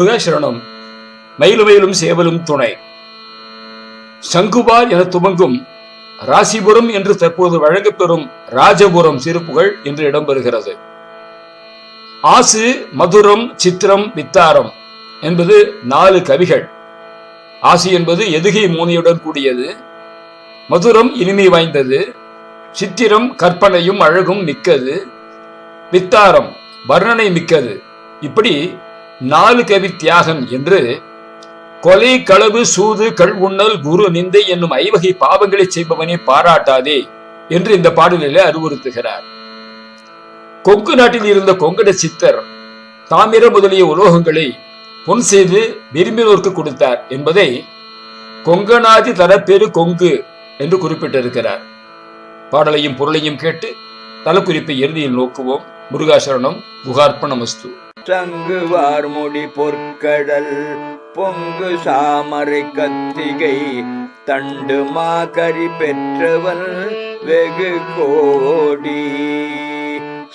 முருகாசரணம் மயிலுமயிலும் சேவலும் துணை. சங்குபார் என துவங்கும் ராசிபுரம் என்று தற்போது வழங்கப்பெறும் ராஜபுரம் சிறப்புகள் என்று இடம்பெறுகிறது ஆசு மதுரம் சித்திரம் வித்தாரம் என்பது நாலு கவிகள். ஆசி என்பது எதுகை மூனையுடன் கூடியது. மதுரம் இனிமை வாய்ந்தது. சித்திரம் கற்பனையும் அழகும் மிக்கது. வித்தாரம் வர்ணனை மிக்கது. இப்படி நாலு கவி தியாகம் என்று கொலை களவு சூது கள் உண்ணல் குரு நிந்தை என்னும் ஐவகை பாவங்களை செய்பவனை பாராட்டாதே என்று இந்த பாடலிலே அறிவுறுத்துகிறார். கொங்கு நாட்டில் இருந்த கொங்கட சித்தர் தாமிர முதலிய உலோகங்களை பொன் செய்து விரும்பினோருக்கு கொடுத்தார் என்பதை கொங்கநாதி தரப்பேறு கொங்கு என்று குறிப்பிட்டிருக்கிறார். பாடலையும் பொருளையும் கேட்டு தலக்குறிப்பை இறுதியில் நோக்குவோம். முருகாசரணம் குகார்ப்பணமஸ்து சங்குவார் முடி பொற்கடல் பொங்கு சாமரை கத்திகை தண்டு மாகரி பெற்றவன் வெகு கோடி.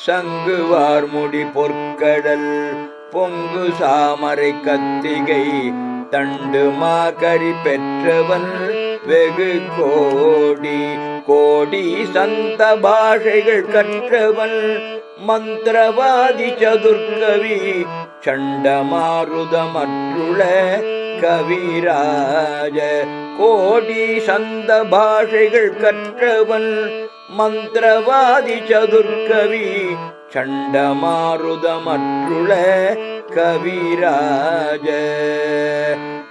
சங்குவார் முடி பொற்கடல் பொங்கு சாமரை கத்திகை தண்டு மாகரி பெற்றவன் வெகு கோடி. கோடி சந்த பாஷைகள் கற்றவன் மந்திரவாதி சதுர்கவி சண்டமாருதமற்றுள கவிராஜ கோடி சந்த பாஷைகள் கற்றவன் மந்திரவாதி சதுர்கவி சண்டமாருதமற்றுள கவிராஜ.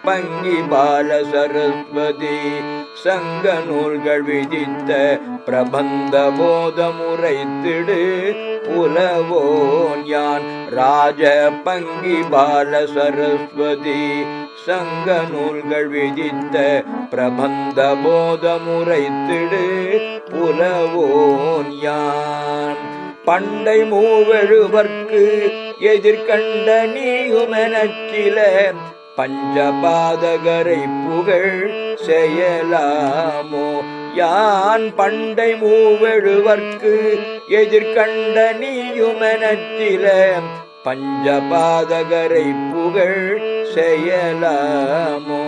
பங்கி பால சரஸ்வதி சங்க நூல்கள் விதித்த பிரபந்த போதமுறைத்திடு புலவோன் யான் ராஜ பங்கி பால சரஸ்வதி சங்க நூல்கள் விதித்த பிரபந்த போதமுறைத்திடு புலவோன் யான் பண்டை மூவெழுவர்க்கு எதிர்கண்ட நீயுமெனச் சில பஞ்சபாதகரை புகழ் செயலாமோ யான் பண்டை மூவெழுவர்க்கு எதிர்கண்ட நீயுமனத்தில பஞ்சபாதகரை புகழ் செயலாமோ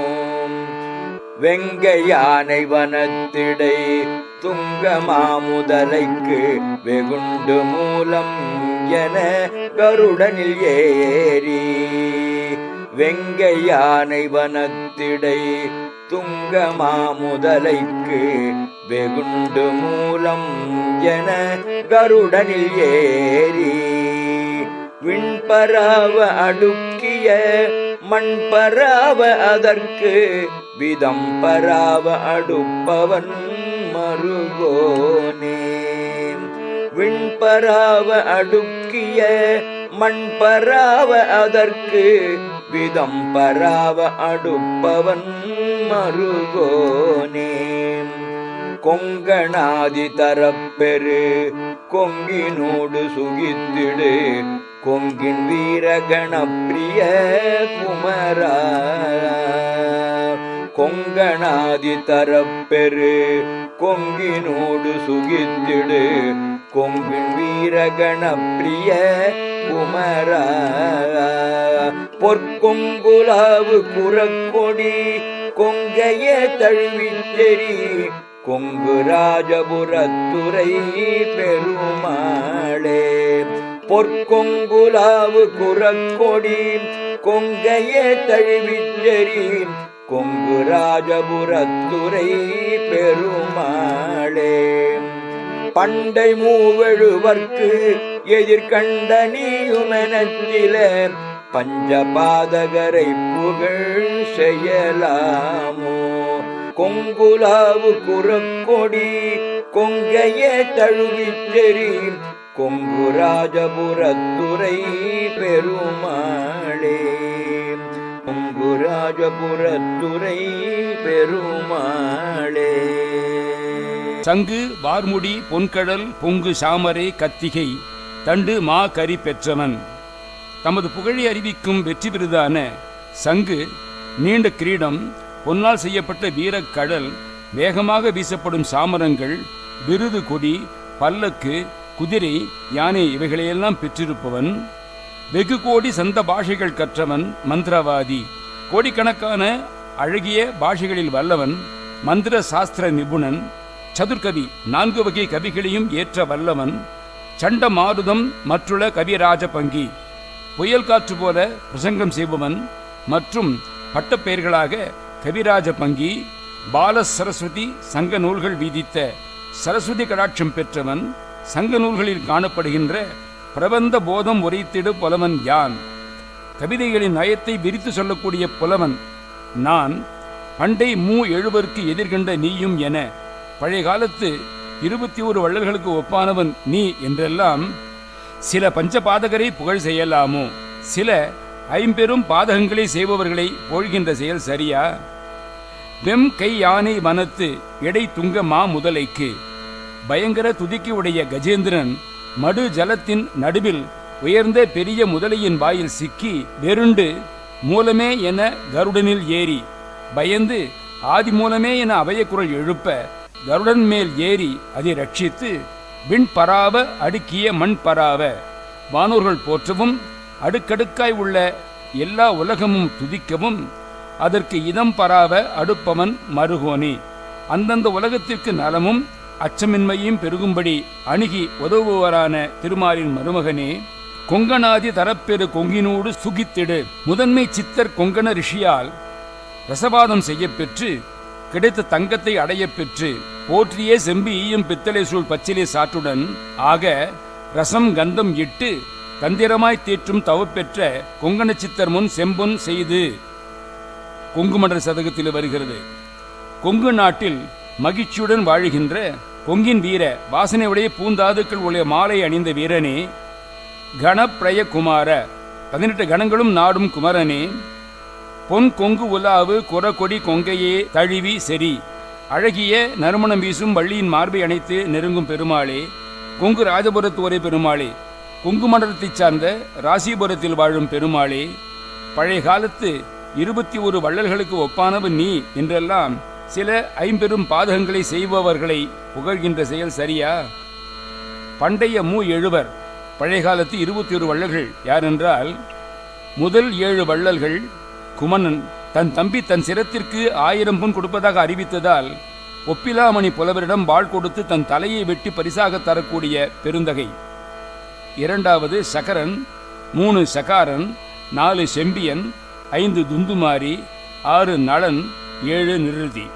வெங்கையானை வனத்திடை துங்க மாமுதலைக்கு வெகுண்டு மூலம் என கருடனில் ஏறி வெங்கையானை வனத்திடை துங்க மாமுதலைக்கு வெகுண்டு மூலம் என கருடனில் ஏறி விண்பராவ அடுக்கிய மண்பராவ அதற்கு விதம் பராவ அடுப்பவன் மருகோனே விண்பராவ அடுக்கிய மண்பராவ அதற்கு விதம் பராவ அடுப்பவன் மருகோனே. கொங்கணாதி தரப்பெரு கொங்கினோடு சுகித்திடு கொங்கின் வீரகணப்பிரிய குமரா. கொங்கணாதி தரப்பெரு கொங்கினோடு சுகித்திடு கொங்கின் வீரகண பிரிய குமரா பொற்கொங்குலாவு புறக்கொடி கொங்கைய தழுவிச்செறி கொங்கு ராஜபுரத்துறை பெருமாளே. பொற்கொங்குலாவு குரக்கொடி கொங்கைய தழுவிச்செறி கொங்கு ராஜபுரத்துறை பெருமாளே. பண்டை மூவழுவர்க்கு எதிர்கண்ட நீயுமெனத்தில பஞ்சபாதகரை புகழ் செய்யலாமோ? கொங்குலாவு குரக்கொடி கொங்கைய தழுவிச்செறி கொங்கு ராஜபுரத்துறை பெருமாளே. கொங்கு ராஜபுரத்துறை பெருமாளே. சங்கு வார்முடி பொன்கடல் பொங்கு சாமரை கத்திகை தண்டு மா கரி பெற்றவன் தமது புகழை அறிவிக்கும் வெற்றி விருதான சங்கு நீண்ட கிரீடம் பொன்னால் செய்யப்பட்ட வீரக்கடல் வேகமாக வீசப்படும் சாமரங்கள் விருது கொடி பல்லக்கு குதிரை யானை இவைகளையெல்லாம் பெற்றிருப்பவன். வெகு கோடி சந்த பாஷைகள் கற்றவன் மந்திரவாதி. கோடிக்கணக்கான அழகிய பாஷைகளில் வல்லவன் மந்திர சாஸ்திர நிபுணன். சதுர்கவி நான்கு வகை கவிகளையும் ஏற்ற வல்லவன் சண்ட மாருதம் மற்றுள்ள கவிராஜ பங்கி புயல் காற்று போல பிரசங்கம் செய்பவன் மற்றும் பட்டப்பெயர்களாக கவிராஜ பங்கி பால சரஸ்வதி சங்க நூல்கள் வீதித்த சரஸ்வதி கடாட்சம் பெற்றவன் சங்க நூல்களில் காணப்படுகின்ற பிரபந்த போதம் உரைத்திடு புலவன் யான். கவிதைகளின் நயத்தை விரித்து சொல்லக்கூடிய புலவன் நான் பண்டை மூ எழுவருக்கு எதிர்கண்ட நீயும் என பழைய காலத்து இருபத்தி ஒரு வள்ளல்களுக்கு ஒப்பானவன் நீ என்றெல்லாம் சில பஞ்சபாதகரை புகழ் செய்யலாமோ? சில ஐம்பெரும் பாதகங்களை செய்பவர்களை போழ்கின்ற செயல் சரியா? வெம் கை யானை மனத்து எடை துங்க மா முதலைக்கு. பயங்கர துதிக்கி உடைய கஜேந்திரன் மடு ஜலத்தின் நடுவில் உயர்ந்த பெரிய முதலையின் வாயில் சிக்கி வெருண்டு மூலமே என கருடனில் ஏறி பயந்து ஆதி மூலமே என அபயக்குரல் எழுப்ப கருடன் மேல் ஏறி அதை ரட்சித்து விண் பராவ அடுக்கிய மண் பராவ. வானூர்கள் போற்றவும் அடுக்கடுக்காய் உள்ள எல்லா உலகமும் துதிக்கவும் அதற்கு இதம் பராவ அடுப்பவன் மருகோனி. அந்தந்த உலகத்திற்கு நலமும் அச்சமின்மையும் பெருகும்படி அணுகி உதவுவரான திருமாலின் மருமகனே கொங்கணாதி தரப்பெரு கொங்கினோடு சுகித்திடு. முதன்மை சித்தர் கொங்கண ரிஷியால் ரசவாதம் செய்யப்பெற்று கிடைத்த தங்கத்தை அடைய பெற்று போற்றியே செம்பு ஈயும் பித்தளை சூழ் பச்சிலை சாற்றுடன் ஆக ரசம் கந்தம் இட்டு தந்திரமாய் தேற்றும் தவப்பெற்ற கொங்கண சித்தர் முன் செம்பொன் செய்து கொங்குமண்டல சதகத்தில் வருகிறது. கொங்கு நாட்டில் மகிழ்ச்சியுடன் வாழுகின்ற கொங்கின் வீர வாசனையுடைய பூந்தாதுக்கள் உடைய மாலை அணிந்த வீரனே கணப்பிரய குமார பதினெட்டு கணங்களும் நாடும் குமரனே பொன் கொங்கு உலாவு குறக்கொடி கொங்கையே தழுவி செறி. அழகிய நறுமணம் வீசும் வள்ளியின் மார்பை அணைத்து நெருங்கும் பெருமாளே கொங்கு ராஜபுரத்து ஒரே பெருமாளே கொங்கு மண்டலத்தைச் சார்ந்த ராசிபுரத்தில் வாழும் பெருமாளே பழைய காலத்து இருபத்தி ஒரு வள்ளல்களுக்கு ஒப்பானவு நீ என்றெல்லாம் சில ஐம்பெரும் பாதகங்களை செய்பவர்களை புகழ்கின்ற செயல் சரியா? பண்டைய மூ எழுவர் பழைய காலத்து இருபத்தி ஒரு வள்ளல்கள் யாரென்றால் முதல் ஏழு வள்ளல்கள் குமணன் தன் தம்பி தன் சிரத்திற்கு ஆயிரம் பொன் கொடுப்பதாக அறிவித்ததால் ஒப்பிலாமணி புலவரிடம் வாழ் கொடுத்து தன் தலையை வெட்டி பரிசாக தரக்கூடிய பெருந்தகை. இரண்டாவது சகரன் மூணு சகாரன் நாலு செம்பியன் ஐந்து துந்துமாரி ஆறு நளன் ஏழு நிருதி.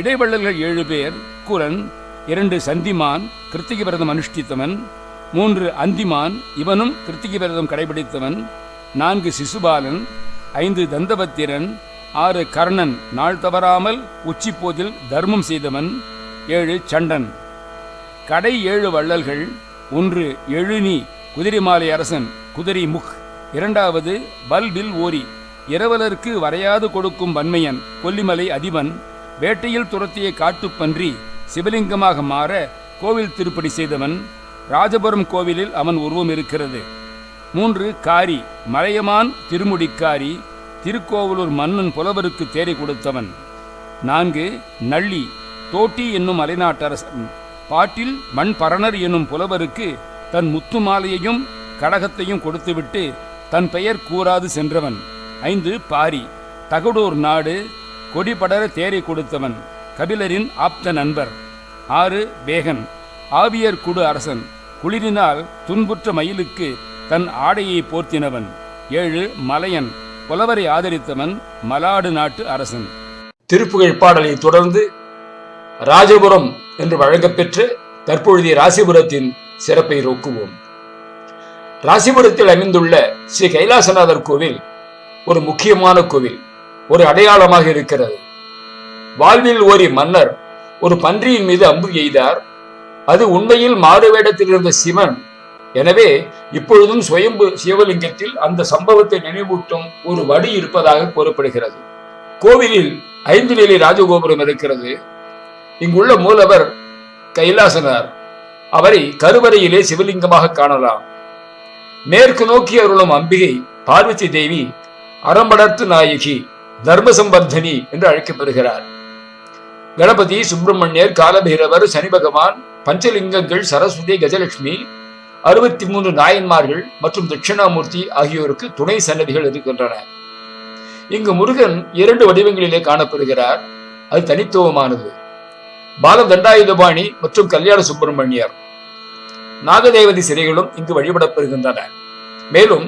இடைவள்ளல்கள் ஏழு பேர் குரன் இரண்டு சந்திமான் கிருத்திகை விரதம் அனுஷ்டித்தவன் மூன்று அந்திமான் இவனும் கிருத்திகை விரதம் கடைபிடித்தவன் நான்கு சிசுபாலன் ஐந்து தந்தபத்திரன் ஆறு கர்ணன் நாள் தவறாமல் உச்சிப்போதில் தர்மம் செய்தவன் ஏழு சண்டன். கடை ஏழு வள்ளல்கள் ஒன்று எழுநி குதிரைமாலை அரசன் குதிரை முக். இரண்டாவது பல்பில் ஓரி. இரவலருக்கு வரையாது கொடுக்கும் வன்மையன் கொல்லிமலை அதிபன் வேட்டையில் துரத்திய காட்டுப்பன்றி சிவலிங்கமாக மாற கோவில் திருப்படி செய்தவன் ராஜபுரம் கோவிலில் அவன் உருவம் இருக்கிறது. மூன்று காரி மலையமான் திருமுடிக்காரி திருக்கோவலூர் மன்னன் புலவருக்கு தேரை கொடுத்தவன். நான்கு நள்ளி தோட்டி என்னும் மலைநாட்டரசன். பாட்டில் மண் பரணர் என்னும் புலவருக்கு தன் முத்து மாலையையும் கடகத்தையும் கொடுத்துவிட்டு தன் பெயர் கூறாது சென்றவன். ஐந்து பாரி தகடூர் நாடு கொடிபடர தேரை கொடுத்தவன். கபிலரின் ஆப்த நண்பர். ஆறு வேகன் ஆவியர் குடு அரசன். குளிரினால் துன்புற்ற மயிலுக்கு தன் ஆடையை போர்த்தினவன். ஏழு மலையன். புலவரை ஆதரித்தவன் மலாடு நாட்டு அரசன். திருப்புகழ் பாடலை தொடர்ந்து ராஜபுரம் என்று வழங்கப்பெற்று தற்பொழுதைய ராசிபுரத்தின் சிறப்பை ரொக்குவோம் ராசிபுரத்தில் அமைந்துள்ள ஸ்ரீ கைலாசநாதர் கோவில் ஒரு முக்கியமான கோவில் ஒரு அடையாளமாக இருக்கிறது. வாழ்வில் ஓரி மன்னர் ஒரு பன்றியின் மீது அம்பு எய்தார். அது உண்மையில் மாறுவேடத்தில் இருந்த சிவன் எனவே இப்பொழுதும் சுயம்பு சிவலிங்கத்தில் அந்த சம்பவத்தை நினைவூட்டும் ஒரு வடி இருப்பதாக கூறப்படுகிறது. கோவிலில் ஐந்து நிலை ராஜகோபுரம் இருக்கிறது. இங்குள்ள மூலவர் கைலாசனார். அவரை கருவறையிலே சிவலிங்கமாக காணலாம். மேற்கு நோக்கி அருளும் அம்பிகை பார்வதி தேவி அறம்படர்த்து நாயகி தர்மசம்பர்தனி என்று அழைக்கப்படுகிறார். கணபதி சுப்பிரமணியர் காலபைரவர் சனி பகவான் பஞ்சலிங்கங்கள் சரஸ்வதி கஜலட்சுமி அறுபத்தி மூன்று நாயன்மார்கள் மற்றும் தட்சிணாமூர்த்தி ஆகியோருக்கு துணை சன்னதிகள் இருக்கின்றன. இங்கு முருகன் இரண்டு வடிவங்களிலே காணப்படுகிறார். அது தனித்துவமானது. பால தண்டாயுதபாணி மற்றும் கல்யாண சுப்பிரமணியர். நாகதேவதி சிலைகளும் இங்கு வழிபடப்பெறுகின்றன மேலும்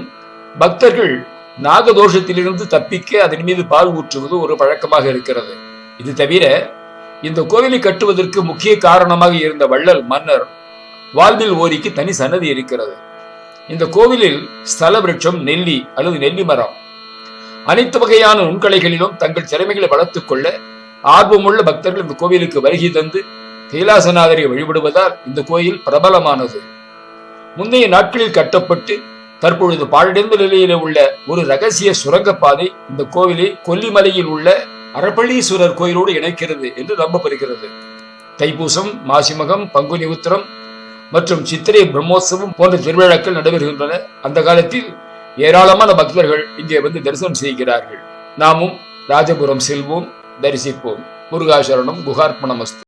பக்தர்கள் நாகதோஷத்திலிருந்து தப்பிக்க அதன் மீது பால் ஊற்றுவது ஒரு பழக்கமாக இருக்கிறது. இது தவிர இந்த கோவிலை கட்டுவதற்கு முக்கிய காரணமாக இருந்த வள்ளல் மன்னர் வாழ்வில் ஓரிக்கு தனி சன்னதி இருக்கிறது. இந்த கோவிலில் ஸ்தல விருட்சம் நெல்லி அல்லது நெல்லி மரம். அனைத்து வகையான நுண்கலைகளிலும் தங்கள் திறமைகளை வளர்த்துக் கொள்ள ஆர்வமுள்ள பக்தர்கள் இந்த கோவிலுக்கு வருகை தந்து கைலாசநாதரை வழிபடுவதால் இந்த கோயில் பிரபலமானது. முந்தைய நாட்களில் கட்டப்பட்டு தற்பொழுது பாழடைந்த நிலையில உள்ள ஒரு ரகசிய சுரங்கப்பாதை இந்த கோவிலை கொல்லிமலையில் உள்ள அரப்பள்ளீஸ்வரர் கோயிலோடு இணைக்கிறது என்று நம்பப்படுகிறது. தைப்பூசம் மாசிமகம் பங்குனி உத்திரம் மற்றும் சித்திரை பிரம்மோத்சவம் போன்ற திருவிழாக்கள் நடைபெறுகின்றன. அந்த காலத்தில் ஏராளமான பக்தர்கள் இங்கே வந்து தரிசனம் செய்கிறார்கள். நாமும் ராஜபுரம் செல்வோம் தரிசிப்போம். முருகாசரணம் குகார்ப்பணமஸ்து